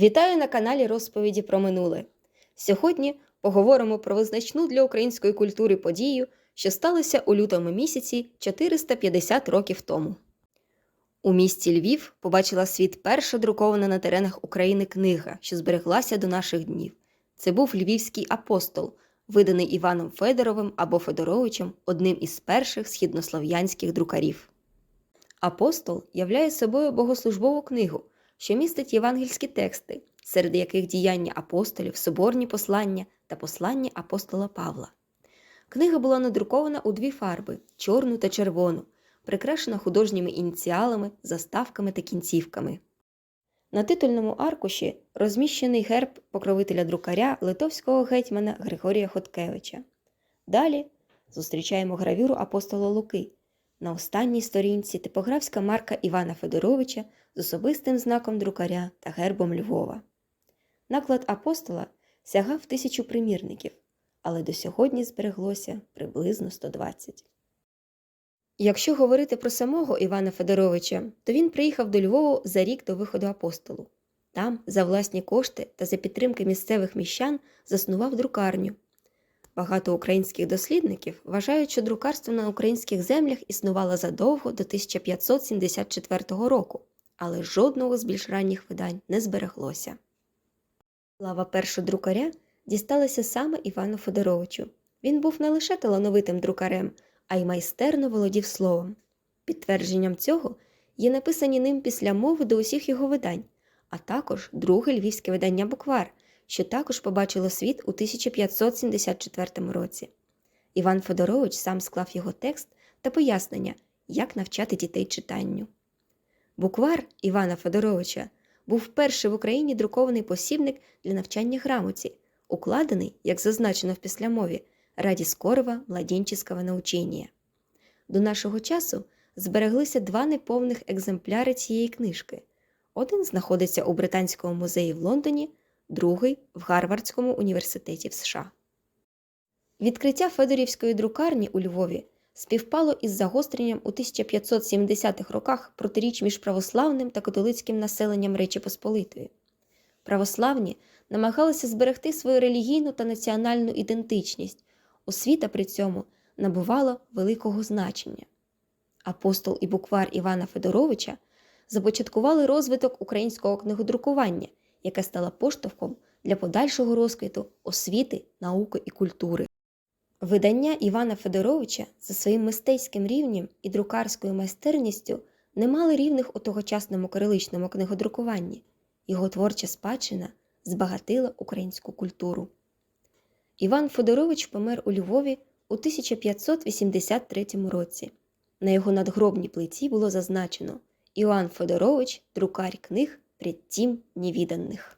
Вітаю на каналі Розповіді про минуле. Сьогодні поговоримо про визначну для української культури подію, що сталося у лютому місяці 450 років тому. У місті Львів побачила світ перша друкована на теренах України книга, що збереглася до наших днів. Це був Львівський апостол, виданий Іваном Федоровим або Федоровичем, одним із перших східнослов'янських друкарів. Апостол являє собою богослужбову книгу, що містить євангельські тексти, серед яких діяння апостолів, соборні послання та послання апостола Павла. Книга була надрукована у дві фарби чорну та червону, прикрашена художніми ініціалами, заставками та кінцівками. На титульному аркуші розміщений герб покровителя друкаря литовського гетьмана Григорія Хоткевича. Далі зустрічаємо гравюру апостола Луки. На останній сторінці типографська марка Івана Федоровича з особистим знаком друкаря та гербом Львова. Наклад апостола сягав тисячу примірників, але до сьогодні збереглося приблизно 120. Якщо говорити про самого Івана Федоровича, то він приїхав до Львову за рік до виходу апостолу. Там, за власні кошти та за підтримки місцевих міщан, заснував друкарню. Багато українських дослідників вважають, що друкарство на українських землях існувало задовго до 1574 року, але жодного з більш ранніх видань не збереглося. Слава першого друкаря дісталася саме Івану Федоровичу. Він був не лише талановитим друкарем, а й майстерно володів словом. Підтвердженням цього є написані ним після мови до усіх його видань, а також друге львівське видання Буквар, що також побачило світ у 1574 році. Іван Федорович сам склав його текст та пояснення, як навчати дітей читанню. Буквар Івана Федоровича був перший в Україні друкований посібник для навчання грамоті, укладений, як зазначено в післямові, раді скорого младенческого научення. До нашого часу збереглися два неповних екземпляри цієї книжки. Один знаходиться у Британському музеї в Лондоні, другий в Гарвардському університеті в США. Відкриття Федорівської друкарні у Львові співпало із загостренням у 1570-х роках протиріч між православним та католицьким населенням Речі Посполитої. Православні намагалися зберегти свою релігійну та національну ідентичність, освіта при цьому набувала великого значення. Апостол і буквар Івана Федоровича започаткували розвиток українського книгодрукування, яке стало поштовхом для подальшого розквіту освіти, науки і культури. Видання Івана Федоровича за своїм мистецьким рівнем і друкарською майстерністю не мали рівних у тогочасному кириличному книгодрукуванні. Його творча спадщина збагатила українську культуру. Іван Федорович помер у Львові у 1583 році. На його надгробній плиті було зазначено Іоанн Федорович, друкар книг предтім невіданих.